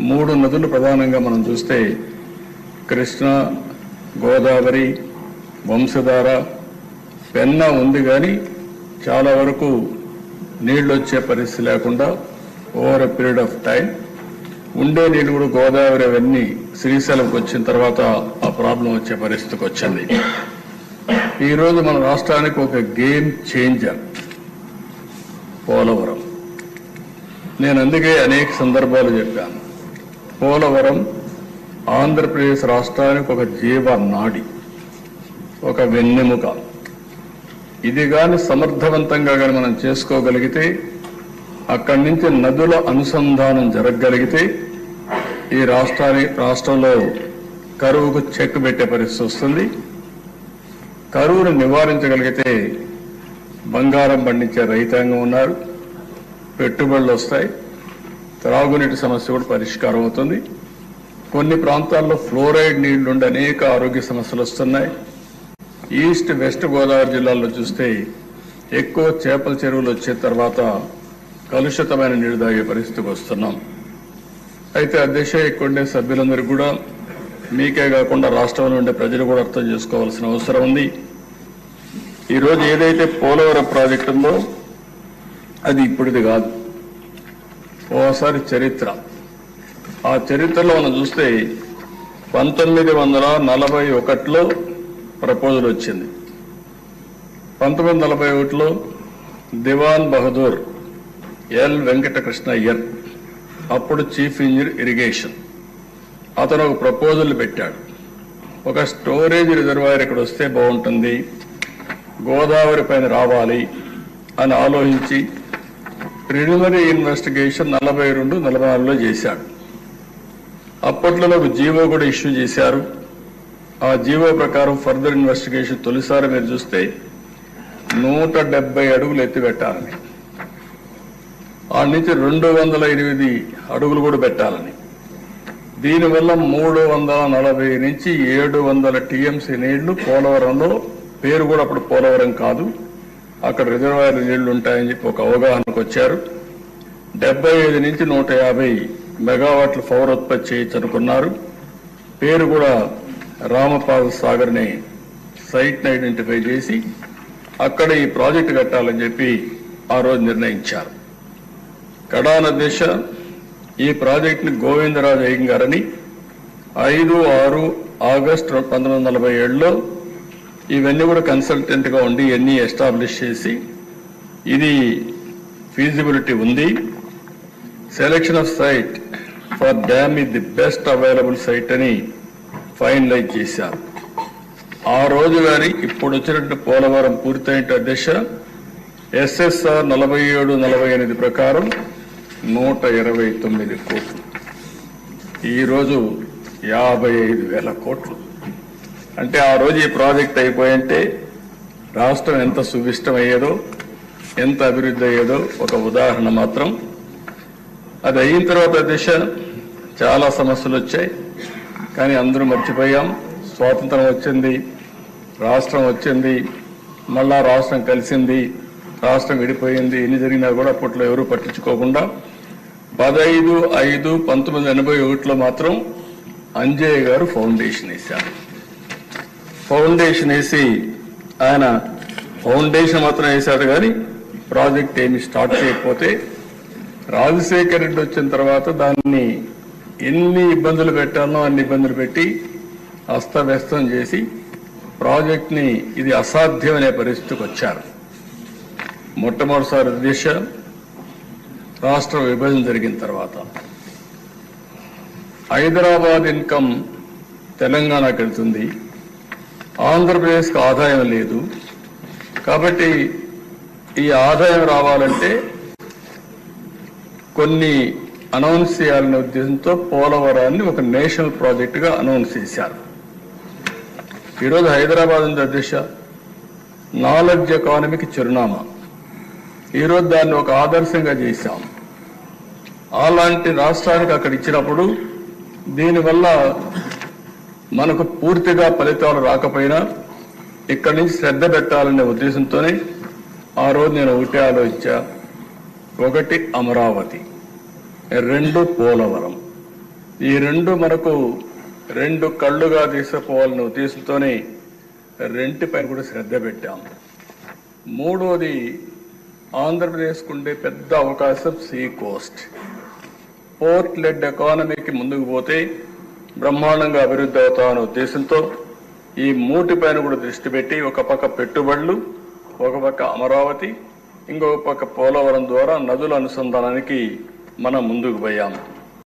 మూడు నదులు ప్రధానంగా మనం చూస్తే కృష్ణ గోదావరి వంశధార పెన్న ఉంది కానీ చాలా వరకు నీళ్ళు వచ్చే పరిస్థితి లేకుండా over a period of time ఉండే నీళ్ళు కూడా గోదావరి అవన్నీ శ్రీశైలంకి వచ్చిన తర్వాత ఆ ప్రాబ్లం వచ్చే పరిస్థితికి వచ్చింది. ఈరోజు మన రాష్ట్రానికి ఒక గేమ్ చేంజర్ పోలవరం. నేను అందుకే అనేక సందర్భాలు చెప్పాను. పోలవరం ఆంధ్రప్రదేశ్ రాష్ట్రానికి ఒక జీవ నాడి ఒక వెన్నెముక. ఇది కానీ సమర్థవంతంగా కానీ మనం చేసుకోగలిగితే అక్కడి నుంచి నదుల అనుసంధానం జరగగలిగితే ఈ రాష్ట్రాన్ని రాష్ట్రంలో కరువుకు చెక్ పెట్టే పరిస్థితి వస్తుంది. కరువును నివారించగలిగితే బంగారం పండించే రైతాంగం ఉన్నారు పెట్టుబడులు వస్తాయి. త్రాగునీటి సమస్య కూడా పరిష్కారం అవుతుంది. కొన్ని ప్రాంతాల్లో ఫ్లోరైడ్ నీళ్ళుండి అనేక ఆరోగ్య సమస్యలు వస్తున్నాయి. ఈస్ట్ వెస్ట్ గోదావరి జిల్లాల్లో చూస్తే ఎక్కువ చేపల చెరువులు వచ్చిన తర్వాత కలుషితమైన నీళ్ళు తాగే పరిస్థితికి వస్తున్నాం. అయితే అధ్యక్ష ఇక్కడ ఉండే సభ్యులందరికీ కూడా మీకే కాకుండా రాష్ట్రంలో ఉండే ప్రజలు కూడా అర్థం చేసుకోవాల్సిన అవసరం ఉంది. ఈరోజు ఏదైతే పోలవరం ప్రాజెక్టు ఉందో అది ఇప్పుడుది కాదు. ఓసారి చరిత్ర. ఆ చరిత్రలో మనం చూస్తే పంతొమ్మిది వందల నలభై ఒకటిలో ప్రపోజల్ వచ్చింది. పంతొమ్మిది నలభై ఒకటిలో దివాన్ బహదూర్ ఎల్ వెంకటకృష్ణ అయ్యర్ అప్పుడు చీఫ్ ఇంజనీర్ ఇరిగేషన్. అతను ఒక ప్రపోజల్ పెట్టాడు. ఒక స్టోరేజ్ రిజర్వాయర్ ఇక్కడ వస్తే బాగుంటుంది గోదావరి పైన రావాలి అని ఆలోచించి ప్రిలిమినరీ ఇన్వెస్టిగేషన్ నలభై రెండు నలభై నాలుగులో చేశాడు. అప్పట్లో ఒక జీవో కూడా ఇష్యూ చేశారు. ఆ జీవో ప్రకారం ఫర్దర్ ఇన్వెస్టిగేషన్ తొలిసారి మీరు చూస్తే నూట డెబ్బై అడుగులు ఎత్తిపెట్టాలని ఆ నుంచి రెండు వందల ఎనిమిది అడుగులు కూడా పెట్టాలని. దీనివల్ల మూడు వందల నలభై నుంచి ఏడు వందల టీఎంసీ నీళ్ళు పోలవరంలో పేరు కూడా అప్పుడు పోలవరం కాదు అక్కడ రిజర్వాయర్ నీళ్ళు ఉంటాయని చెప్పి ఒక అవగాహనకు వచ్చారు. డెబ్బై ఐదు నుంచి నూట యాభై మెగావాట్ల పవర్ ఉత్పత్తి చేయొచ్చు అనుకున్నారు. పేరు కూడా రామపాద సాగర్ని సైట్ని ఐడెంటిఫై చేసి అక్కడ ఈ ప్రాజెక్టు కట్టాలని చెప్పి ఆ రోజు నిర్ణయించారు. కడాన దిశ ఈ ప్రాజెక్టుని గోవిందరాజు అయ్యంగారని ఐదు ఆరు ఆగస్టు పంతొమ్మిది వందల నలభై ఏడులో ఇవన్నీ కూడా కన్సల్టెంట్గా ఉండి ఇవన్నీ ఎస్టాబ్లిష్ చేసి ఇది ఫీజిబిలిటీ ఉంది. Selection of site for dam is the best available site అని ఫైనలైజ్ చేశారు ఆ రోజు గాని ఇప్పుడు వచ్చినట్టు పోలవరం పూర్తయిన దశ ఎస్ఎస్ఆర్ నలభై ఏడు నలభై ఎనిమిది ప్రకారం నూట ఇరవై తొమ్మిది కోట్లు. ఈరోజు యాభై ఐదు వేల కోట్లు. అంటే ఆ రోజు ఈ ప్రాజెక్ట్ అయిపోయింటే రాష్ట్రం ఎంత సుభిష్టమయ్యేదో ఎంత అభివృద్ధి అయ్యేదో ఒక ఉదాహరణ మాత్రం. అది అయిన తర్వాత దిశ చాలా సమస్యలు వచ్చాయి. కానీ అందరూ మర్చిపోయాం. స్వాతంత్రం వచ్చింది రాష్ట్రం వచ్చింది మళ్ళా రాష్ట్రం కలిసింది రాష్ట్రం విడిపోయింది ఎన్ని జరిగినా కూడా అప్పట్లో ఎవరూ పట్టించుకోకుండా పదహైదు ఐదు పంతొమ్మిది ఎనభై ఒకటిలో మాత్రం అంజయ్య గారు ఫౌండేషన్ వేశారు. ఫౌండేషన్ వేసి ఆయన ఫౌండేషన్ మాత్రం వేశాడు కానీ ప్రాజెక్ట్ ఏమి స్టార్ట్ చేయకపోతే రాజశేఖర్ రెడ్డి వచ్చిన తర్వాత దాన్ని ఎన్ని ఇబ్బందులు పెట్టాలో అన్ని ఇబ్బందులు పెట్టి అస్తవ్యస్తం చేసి ప్రాజెక్ట్ని ఇది అసాధ్యమనే పరిస్థితికి వచ్చారు. మొట్టమొదటిసారి దిశ రాష్ట్ర విభజన జరిగిన తర్వాత. హైదరాబాద్ ఇన్కమ్ తెలంగాణకు వెళ్తుంది. ఆంధ్రప్రదేశ్కి ఆదాయం లేదు. కాబట్టి ఈ ఆదాయం రావాలంటే కొన్ని అనౌన్స్ చేయాలనే ఉద్దేశంతో పోలవరాన్ని ఒక నేషనల్ ప్రాజెక్టుగా అనౌన్స్ చేశారు. ఈరోజు హైదరాబాద్ ఉంది అధ్యక్ష. నాలెడ్జ్ ఎకానమీకి చిరునామా. ఈరోజు దాన్ని ఒక ఆదర్శంగా చేశాం. అలాంటి రాష్ట్రానికి అక్కడ ఇచ్చినప్పుడు దీనివల్ల మనకు పూర్తిగా ఫలితాలు రాకపోయినా ఇక్కడి నుంచి శ్రద్ధ పెట్టాలనే ఉద్దేశంతోనే ఆ రోజు నేను ఒకటే ఆలోచించా. ఒకటి అమరావతి రెండు పోలవరం. ఈ రెండు మనకు రెండు కళ్ళుగా తీసుకుపోవాలనే ఉద్దేశంతోనే రెంటిపై కూడా శ్రద్ధ పెట్టాం. మూడోది ఆంధ్రప్రదేశ్కు ఉండే పెద్ద అవకాశం సీ కోస్ట్. పోర్ట్ లెడ్ ఎకానమీకి ముందుకు పోతే బ్రహ్మాండంగా అభివృద్ధి అవుతామనే ఉద్దేశంతో ఈ మూటి పైన కూడా దృష్టి పెట్టి ఒక పక్క పెట్టుబడులు ఒక పక్క అమరావతి ఇంకొక పక్క పోలవరం ద్వారా నదుల అనుసంధానానికి మనం ముందుకు పోయాము